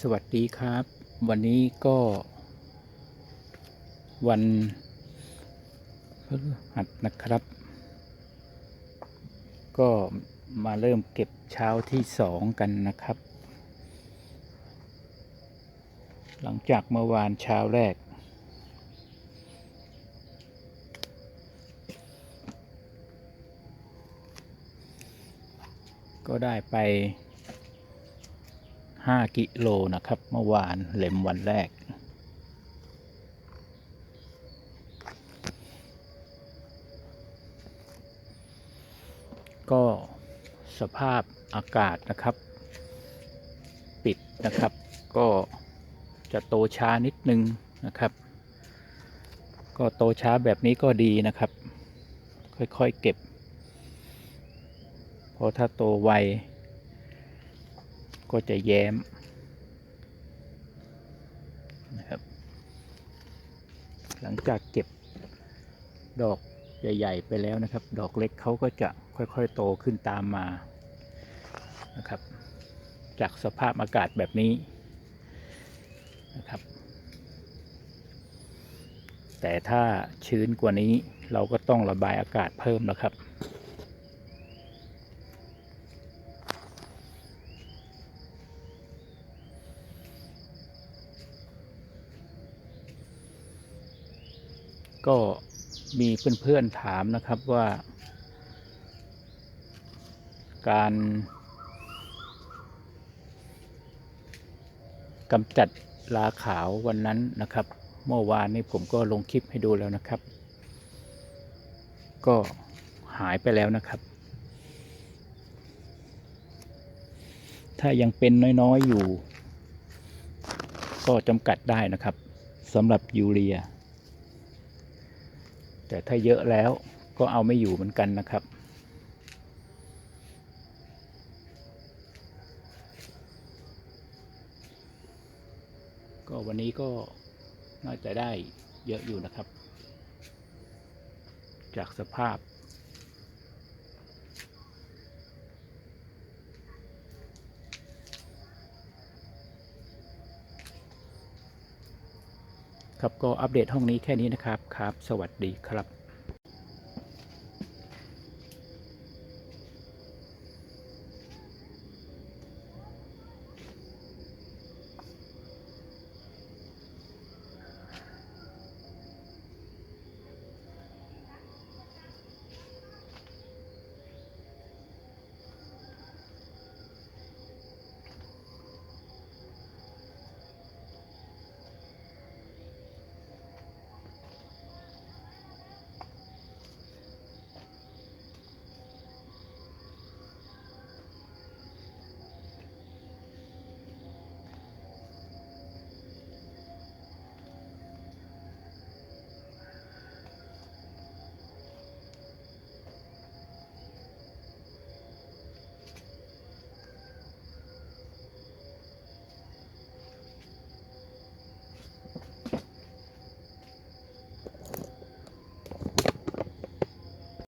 สวัสดีครับ วันนี้ก็ วันพฤหัสนะครับ ก็มาเริ่มเก็บเช้าที่สองกันนะครับ หลังจากเมื่อวานเช้าแรก ก็ได้ไป 5 กิโลนะครับ เมื่อวานเล็มวันแรก ก็สภาพอากาศนะครับ ปิดนะครับ ก็จะโตช้านิดนึงนะครับ ก็โตช้าแบบนี้ก็ดีนะครับ ค่อยๆเก็บ เพราะถ้าโตไว ก็จะแย้มนะครับ หลังจากเก็บดอกใหญ่ ๆ ไปแล้วนะครับ ดอกเล็กเขาก็จะค่อยๆ โตขึ้นตามมานะครับ จากสภาพอากาศแบบนี้นะครับ แต่ถ้าชื้นกว่านี้เราก็ต้องระบายอากาศเพิ่มนะครับ ก็มีเพื่อนๆถามนะครับว่า การกำจัดลาขาววันนั้นนะครับ เมื่อวานนี้ผมก็ลงคลิปให้ดูแล้วนะครับ ก็หายไปแล้วนะครับ ถ้ายังเป็นน้อยๆอยู่ ก็จำกัดได้นะครับสำหรับยูเรีย แต่ถ้าเยอะแล้วก็เอาไม่อยู่เหมือนกันนะครับ ก็วันนี้ก็น่าจะได้เยอะอยู่นะครับ จากสภาพครับก็อัปเดตห้องนี้แค่นี้นะครับครับ สวัสดีครับ